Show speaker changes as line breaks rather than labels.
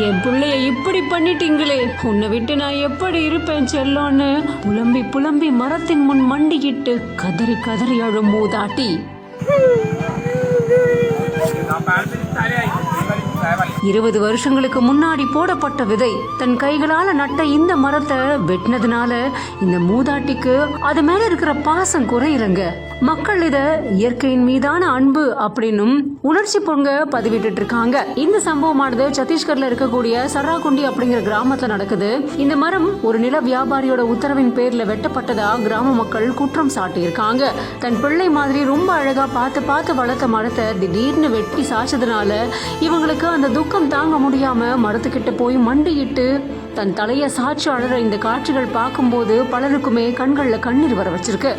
என் பிள்ளைய இப்படி பண்ணிட்டீங்களே. உன்னை விட்டு நான் எப்படி இருப்பேன் செல்லோன்னு புலம்பி புலம்பி மரத்தின் முன் மண்டிக்கிட்டு கதறி கதறி அழும் மூதாட்டி. இருபது வருஷங்களுக்கு முன்னாடி போடப்பட்ட விதை தன் கைகளால நட்ட இந்த மரத்தை வெட்டினதுனால இந்த மூதாட்டிக்கு அது மேல இருக்கிற பாசம் குறையிறங்க மக்கள் இத இயற்கையின் மீதான அன்பு அப்படின்னும் உணர்ச்சி பொங்க பதிவிட்டு இருக்காங்க இந்த சம்பவமானது சத்தீஸ்கர்ல இருக்கக்கூடிய சர்ராகுண்டி அப்படிங்கிற கிராமத்துல நடக்குது. இந்த மரம் ஒரு நில வியாபாரியோட உத்தரவின் பேர்ல வெட்டப்பட்டதா கிராம மக்கள் குற்றம் சாட்டியிருக்காங்க. தன் பிள்ளை மாதிரி ரொம்ப அழகா பார்த்து பார்த்து வளர்த்த மரத்தை திடீர்னு வெட்டி சாய்ச்சதுனால இவங்களுக்கு அந்த துக்கம் தாங்க முடியாம மரத்துக்கிட்ட போய் மண்டியிட்டு தன் தலைய சாட்சி அழற இந்த காட்சிகள் பார்க்கும்போது பலருக்குமே கண்கள்ல கண்ணீர் வர வச்சிருக்கு.